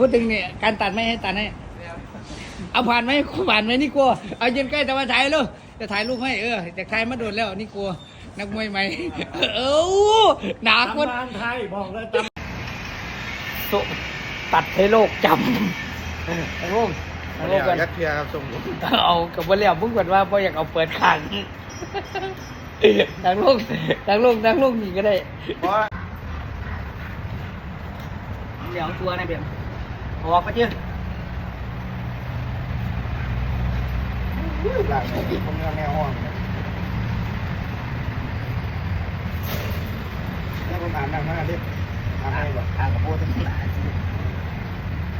พูดถึงเนี่ยการตัดไม่ให้ตัดให้เอาผ่านไหมผ่านไหมนี่กลัวเอายืนใกล้แต่ว่าถ่ายลูกจะถ่ายรูปให้เออจะถ่ายมาโดนแล้วนี่กลัวนักมวยไหมเออหนาคนตำนานไทยบอกเลยตำสุตัดให้โลกจำทั้งโลกทั้งโลกกันยัดเทียครับส่งผมเอากับว่าแล้วมึงก่อนว่าพ่ออยากเอาเปิดขังทั้งโลกทั้งโลกทั้งโลกนี่ก็ได้เพราะเดี๋ยวตัวนะเบียม ออกไปเจ้หลังนี้ผมแนวห้องแล้วผมอ่านหนังมาดิอ่านให้แบบทางกับโบทั้งหลาย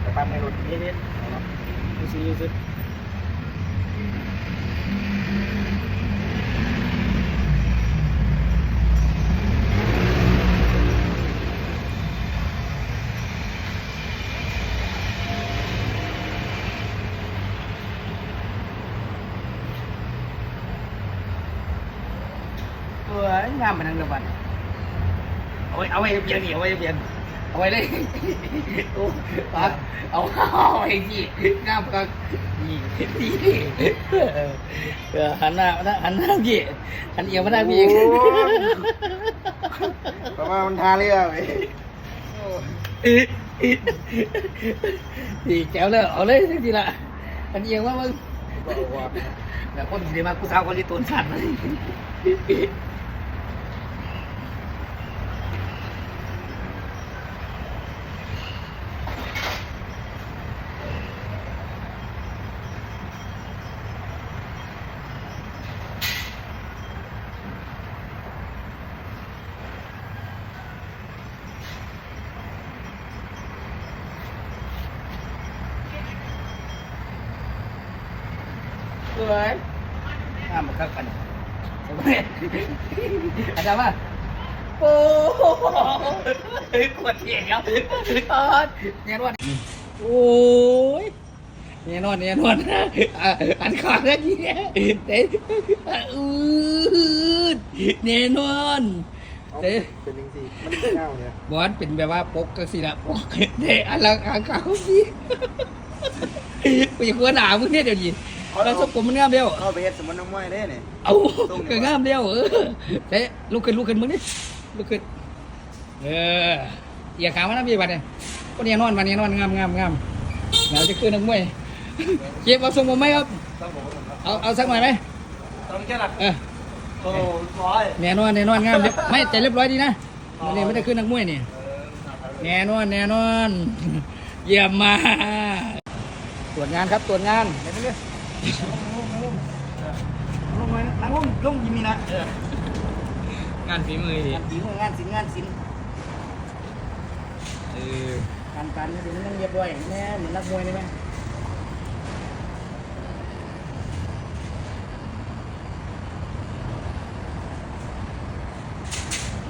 แต่ปั๊มในรถเย็นๆดูซิดูซิ งามมันทั้งระบัดเอาไว้เอาไว้เบียงนี่เอาไว้เบียงเอาไว้เลยโอ้ปักเอาเอาไว้ที่งามก็นี่ดีเออหันหน้ามาหันหน้าพี่หันเอียวมาทาพี่เพราะว่ามันทาเรือไปดีแก้วเลยเอาเลยทังทีละหันเอียวว่ามึงบอกว่าแล้วคนที่ได้มากูสาวคนที่ตนสัตว์เลย วยห้ามมาคักกันสบายอาจารย์ว่าโอ้โหปวดเทียนครับตอนเนี่ยนวดโอ้ยเนี่ยนวดเนี่ยนวดอะอันขาดแล้วเนี่ยเต้อืดเนี่ยนวดเอาเต้เป็นจริงๆมันเป็นเงาเนี่ยบอสเป็นแบบว่าปกก็สิละปกเต้อันละอันเก่าพี่กูจะควรหนามึงเนี่ยเดี๋ยวนี้ เราสกุลมันงามเดียวเข้าไปเฮ็ดสมนน้ำมวยได้เนี่ยเอาก็งามเดียวเออเจ๊ลุกขึ้นลุกขึ้นมึงนี่ลุกขึ้นเอออย่าขามันนะพี่บัดเนี่ยก็เนี่ยนอนมาเนี่ยนอนงามงามงามเราจะขึ้นนักมวยเก็บเอาทรงผมไหมครับต้องบอกว่าเอาเอาสักหน่อยไหมต้องแค่หลักเออโอ้ร้อยแน่นอนแน่นอนงามเรียบไม่แต่เรียบร้อยดีนะมันเนี่ยไม่ได้ขึ้นนักมวยนี่แน่นอนแน่นอน เยี่ยมมากตรวจงานครับตรวจงานเดี๋ยวไปเรื่อย ลงมานั่งลงลงยิมีนะเอองานฝีมือดิงานศิลป์งานศิลป์งานศิลป์เออการการนี่มันเรียบร้อยแน่เหมือนนักมวยเลยไหม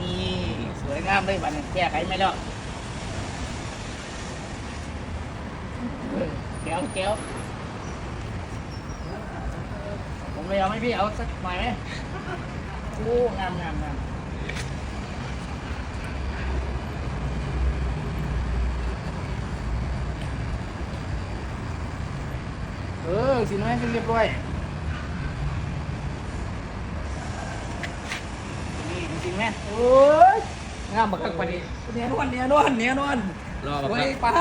นี่สวยงามเลยบัดนี้แก้ไขไม่แล้วเออแก้วแก้วผมเล ยเอาไหมพี่ เอาสักหน่อยไหมโอ้งามงามงามเออสีน้อยให้เรียบร้อยนี่จริงๆไหมโอ้ยงามมากกว่านี้เนียนวลเนียนวลเนียนวลรอแบบโอ้ยป้า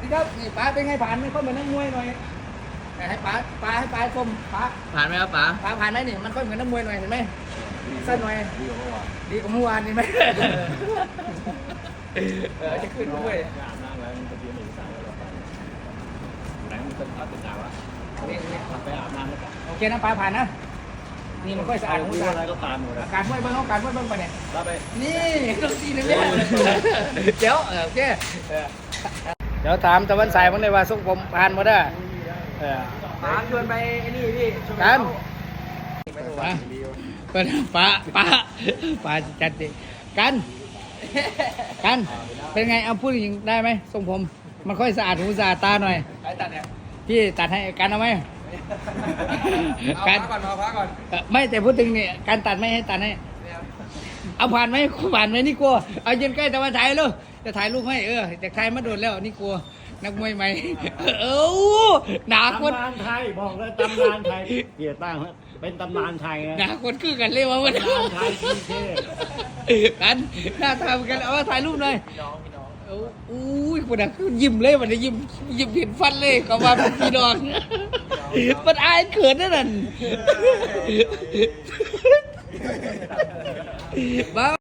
นี่ครับนี่ป้าเป็นไงผ่านไหมค่อยเหมือนนักมวยหน่อยแต่ ให้ป้าป้าให้ป้าชมป้าผ่านไหมครับป๋าป้าผ่านไหมนี่มันค่อยเหมือนนักมวยหน่อยเห็นไหมสั้นหน่อยดีกว่าเมื่อวานนี่ไหมเออจะขึ้นด้วยอาบน้ำแล้วมันจะเรียนเอกสารแล้วไปไหนมันเป็นพัฒนาวะนี่นี่ไปอาบน้ำแล้วกันโอเคนะป้าผ่านนะนี่มันค่อยสะอาดของรู้สะอาอะไรดก็ตามหมดอาการห้วยเบิ้งเอาการห้วยเบิ้งไปเนี่ยรับไปนี่ต้องซีนึงเนี่ยเดี๋ยวเออโอเคเดี๋ยวถามตะวันสายมันเลยว่าส่งผมผ่านหมดอะ เออป๋าชวนไปไอ้นี่พี่ชวนไปกันไปถวายดีเป็นป้าป้าป้าจัดดิกัน กัน เป็นไงเอาพูดจริงได้ไหมทรงผม มันค่อยสะอาดหูสะอาดตาหน่อยใครตัดเนี่ยพี่ตัดให้กันเอาไหมเอากัพักก่อนเอาพักก่อนเอ่อไม่แต่พูดถึงเนี่ยการตัดไม่ให้ตัดให้ เนี่ย เอาผ่านไหมผ่านไหมนี่กลัว เอายืนใกล้แต่ว่าถ่ายรูปจะถ่ายรูปให้เออจะถ่ายมาโดนแล้วนี่กลัว นักมวยไหมเอ้าหนาคนตำนานไทยบอกเลยตำนานไทยเกียรติตั้งเป็นตำนานไทยหนะนาคนคือกันเลยว่ามันตำนานไทยกรุงเทพกันหน้าทำกันเอามาถ่ายรูปหน่อยพี่น้องพี่น้องเอาอุ้ยคนน่ะคือยิ้มเลยมันจะยิ้มยิ้มเห็นฟันเลยเขามาเป็นพี่น้องมันอายเขินนั่นน่ะมา